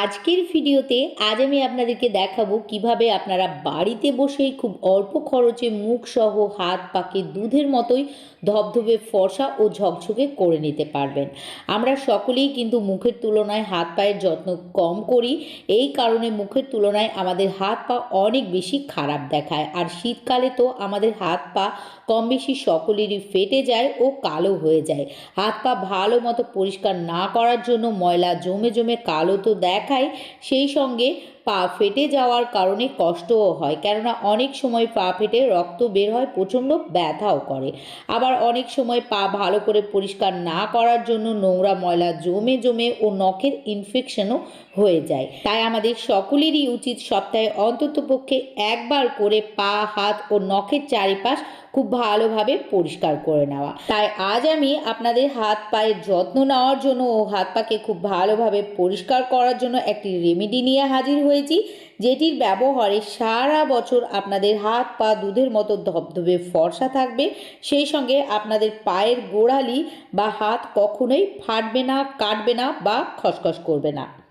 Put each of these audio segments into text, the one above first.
আজকের ভিডিওতে আজ আমি আপনাদেরকে দেখাবো কীভাবে আপনারা বাড়িতে বসেই খুব অল্প খরচে মুখ সহ হাত পাকে দুধের মতোই ধবধবে ফর্সা ও ঝকঝকে করে নিতে পারবেন। আমরা সকলেই কিন্তু মুখের তুলনায় হাত পায়ের যত্ন কম করি, এই কারণে মুখের তুলনায় আমাদের হাত পা অনেক বেশি খারাপ দেখায়। আর শীতকালে তো আমাদের হাত পা কম বেশি সকলেরই ফেটে যায় ও কালো হয়ে যায়। হাত পা ভালো মতো পরিষ্কার না করার জন্য ময়লা জমে জমে কালো তো দেখায় সেই সঙ্গে পা ফেটে যাওয়ার কারণে কষ্টও হয়, কেননা অনেক সময় পা ফেটে রক্ত বের হয়, প্রচণ্ড ব্যথাও করে। আবার অনেক সময় পা ভালো করে পরিষ্কার না করার জন্য নোংরা ময়লা জমে জমে ও নখের ইনফেকশনও হয়ে যায়। তাই আমাদের সকলেরই উচিত সপ্তাহে অন্ততপক্ষে একবার করে পা, হাত ও নখের চারিপাশ খুব ভালোভাবে পরিষ্কার করে নেওয়া। তাই আজ আমি আপনাদের হাত পায়ের যত্ন নেওয়ার জন্য ও হাত পাকে খুব ভালোভাবে পরিষ্কার করার জন্য একটি রেমেডি নিয়ে হাজির হয়েছি। যেটির ব্যবহারে সারা বছর আপনাদের হাত পা দুধের মতো ধবধবে ফর্সা থাকবে। সেই সঙ্গে আপনাদের পায়ের গোড়ালি বা হাত কখনোই ফাটবে না, কাটবে না বা খসখস করবে না।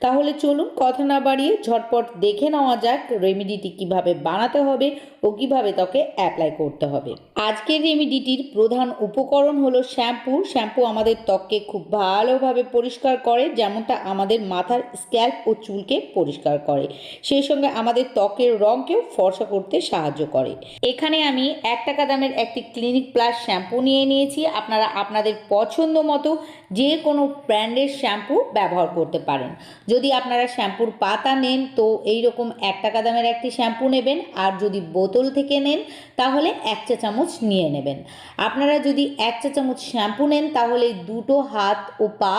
তাহলে চলুন কথা না বাড়িয়ে ঝটপট দেখে নেওয়া যাক রেমিডিটি কীভাবে বানাতে হবে ও কীভাবে ত্বকে অ্যাপ্লাই করতে হবে। আজকের রেমিডিটির প্রধান উপকরণ হলো শ্যাম্পু। শ্যাম্পু আমাদের ত্বককে খুব ভালোভাবে পরিষ্কার করে, যেমনটা আমাদের মাথার স্ক্যাল্প ও চুলকে পরিষ্কার করে। সেই সঙ্গে আমাদের ত্বকের রঙকেও ফর্সা করতে সাহায্য করে। এখানে আমি এক টাকা দামের একটি ক্লিনিক প্লাস শ্যাম্পু নিয়ে নিয়েছি। আপনারা আপনাদের পছন্দ মতো যে কোনো ব্র্যান্ডের শ্যাম্পু ব্যবহার করতে পারেন। যদি আপনারা শ্যাম্পুর পাতা নেন, তো এই রকম এক টাকা দামের একটি শ্যাম্পু নেবেন। আর যদি বোতল থেকে নেন, তাহলে এক চা চামচ নিয়ে নেবেন। আপনারা যদি এক চা চামচ শ্যাম্পু নেন, তাহলে দুটো হাত ও পা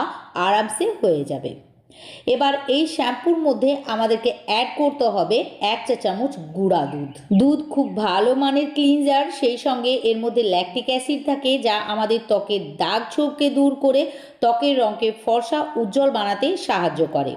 আরামসে হয়ে যাবে। এবার এই শ্যাম্পুর মধ্যে আমাদেরকে অ্যাড করতে হবে এক চা চামচ গুঁড়া দুধ। দুধ খুব ভালো মানের ক্লিনজার সেই সঙ্গে এর মধ্যে ল্যাকটিক অ্যাসিড থাকে যা আমাদের ত্বকের দাগ ছোপকে দূর করে, ত্বকের রঙকে ফর্সা, উজ্জ্বল বানাতে সাহায্য করে।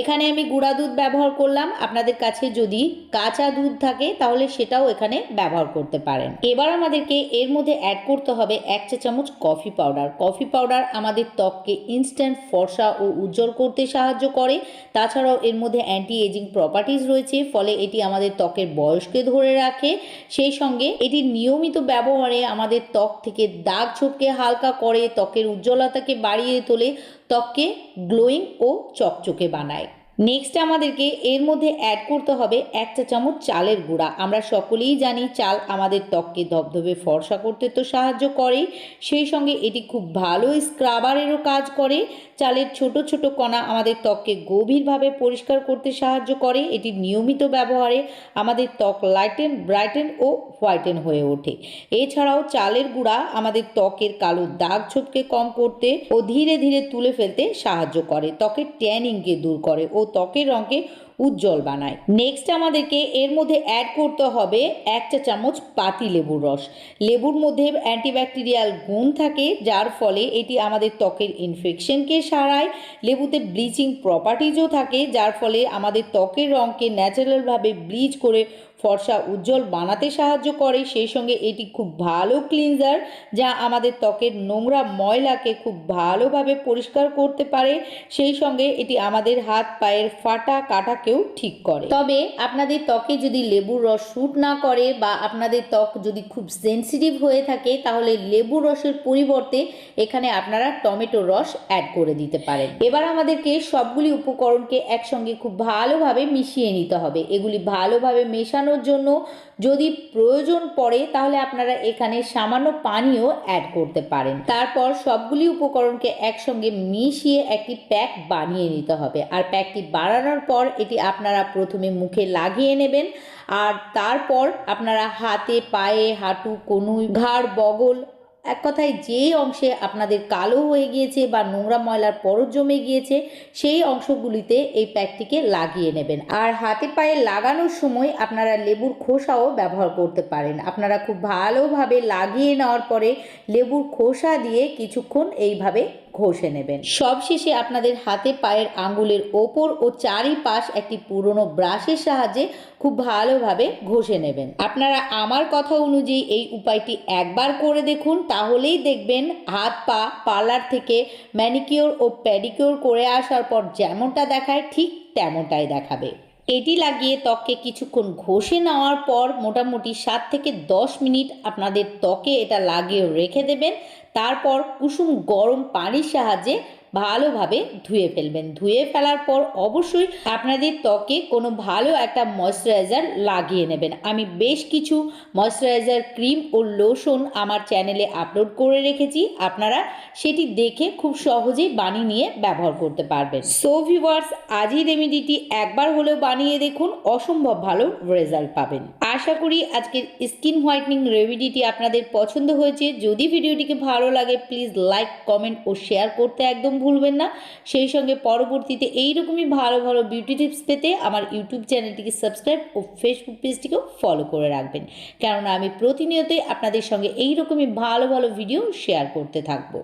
এখানে আমি গুঁড়া দুধ ব্যবহার করলাম। আপনাদের কাছে যদি কাঁচা দুধ থাকে, তাহলে সেটাও এখানে ব্যবহার করতে পারেন। এবার আমাদেরকে এর মধ্যে অ্যাড করতে হবে এক চা চামচ কফি পাউডার কফি পাউডার আমাদের ত্বককে ইনস্ট্যান্ট ফর্সা ও উজ্জ্বল করতে সাহায্য করে। তাছাড়াও এর মধ্যে অ্যান্টি এজিং প্রপার্টিজ রয়েছে, ফলে এটি আমাদের ত্বকের বয়সকে ধরে রাখে। সেই সঙ্গে এটি নিয়মিত ব্যবহারে আমাদের ত্বক থেকে দাগ ছোপকে হালকা করে, ত্বকের উজ্জ্বলতাকে বাড়িয়ে তোলে। ত্বককে গ্লোয়িং ও চকচকে বানায়। নেক্সট আমাদেরকে এর মধ্যে অ্যাড করতে হবে এক চা চামচ চালের গুঁড়া। আমরা সকলেই জানি চাল আমাদের ত্বককে ধবধবে, ফর্সা করতে তো সাহায্য করে সেই সঙ্গে এটি খুব ভালো স্ক্রাবারেরও কাজ করে। চালের ছোট ছোট কণা আমাদের ত্বককে গভীরভাবে পরিষ্কার করতে সাহায্য করে। এটি নিয়মিত ব্যবহারে আমাদের ত্বক লাইটেন, ব্রাইটেন ও হোয়াইটেন হয়ে ওঠে। এছাড়াও চালের গুঁড়া আমাদের ত্বকের কালো দাগ ছোপকে কম করতে ও ধীরে ধীরে তুলে ফেলতে সাহায্য করে। ত্বকের ট্যানিংকে দূর করে ও ত্বকের রঙকে উজ্জ্বল বানায়। নেক্সট আমাদেরকে এর মধ্যে অ্যাড করতে হবে এক চা চামচ পাতি লেবুর রস। লেবুর মধ্যে অ্যান্টিব্যাকটেরিয়াল গুণ থাকে, যার ফলে এটি আমাদের ত্বকের ইনফেকশনকে সারায়, লেবুতে ব্লিচিং প্রপার্টিজও থাকে, যার ফলে আমাদের ত্বকের রঙকে ন্যাচারালভাবে ব্লিচ করে ফর্সা উজ্জ্বল বানাতে সাহায্য করে। সেই সঙ্গে এটি খুব ভালো ক্লিনজার যা আমাদের ত্বকের নোংরা ময়লাকে খুব ভালোভাবে পরিষ্কার করতে পারে। সেই সঙ্গে এটি আমাদের হাত পায়ের ফাটা কাটাকেও ঠিক করে। তবে আপনাদের ত্বকে যদি লেবুর রস শ্যুট না করে বা আপনাদের ত্বক যদি খুব সেন্সিটিভ হয়ে থাকে, তাহলে লেবুর রসের পরিবর্তে এখানে আপনারা টমেটো রস অ্যাড করে দিতে পারেন। এবার আমাদেরকে সবগুলি উপকরণকে একসঙ্গে খুব ভালোভাবে মিশিয়ে নিতে হবে। এগুলি ভালোভাবে মেশানোর জন্য যদি প্রয়োজন পড়ে, তাহলে আপনারা এখানে সামান্য পানিও অ্যাড করতে পারেন। তারপর সবগুলি উপকরণকে একসঙ্গে মিশিয়ে একটি প্যাক বানিয়ে নিতে হবে। আর প্যাকটি বাড়ানোর পর এটি আপনারা প্রথমে মুখে লাগিয়ে নেবেন। আর তারপর আপনারা হাতে, পায়ে, হাঁটু, কনুই, ঘাড়, বগল এক কথায় যেই অংশে আপনাদের কালো হয়ে গিয়েছে বা নোংরা ময়লার পর জমে গিয়েছে, সেই অংশগুলিতে এই প্যাকটিকে লাগিয়ে নেবেন। আর হাতে পায়ে লাগানোর সময় আপনারা লেবুর খোসাও ব্যবহার করতে পারেন। আপনারা খুব ভালোভাবে লাগিয়ে নেওয়ার পরে লেবুর খোসা দিয়ে কিছুক্ষণ এইভাবে ঘষে নেবেন। সবশেষে আপনাদের হাতে পায়ের আঙ্গুলের ওপর ও চারিপাশ একটি পুরনো ব্রাশের সাহায্যে খুব ভালোভাবে ঘষে নেবেন। আপনারা আমার কথা অনুযায়ী এই উপায়টি একবার করে দেখুন, তাহলেই দেখবেন হাত, পা, পার্লার থেকে ম্যানিকিওর ও প্যাডিকিওর করে আসার পর যেমনটা দেখায় ঠিক তেমনটাই দেখাবে। এটি লাগিয়ে ত্বককে কিছুক্ষণ ঘষে নেওয়ার পর মোটামুটি সাত থেকে দশ মিনিট আপনাদের ত্বকে এটা লাগিয়ে রেখে দেবেন। তারপর কুসুম গরম পানির সাহায্যে ভালোভাবে ধুয়ে ফেলবেন। ধুয়ে ফেলার পর অবশ্যই আপনাদের ত্বকে কোনো ভালো একটা ময়শ্চারাইজার লাগিয়ে নেবেন। আমি বেশ কিছু ময়শ্চারাইজার ক্রিম ও লোশন আমার চ্যানেলে আপলোড করে রেখেছি। আপনারা সেটি দেখে খুব সহজেই বানিয়ে নিয়ে ব্যবহার করতে পারবেন। সো ভিউয়ার্স আজই রেমিডিটি একবার হলেও বানিয়ে দেখুন। অসম্ভব ভালো রেজাল্ট পাবেন। আশা করি আজকের স্কিন হোয়াইটনিং রেমেডিটি আপনাদের পছন্দ হয়েছে। যদি ভিডিওটিকে ভালো লাগে প্লিজ লাইক কমেন্ট ও শেয়ার করতে একদম ভুলবেন না। সেই সঙ্গে পরবর্তীতে এইরকমই ভালো ভালো বিউটি টিপস পেতে আমার ইউটিউব চ্যানেলটিকে সাবস্ক্রাইব ও ফেসবুক পেজটিকেও ফলো করে রাখবেন। কেননা আমি প্রতিনিয়তই আপনাদের সঙ্গে এইরকমই ভালো ভালো ভিডিও শেয়ার করতে থাকব।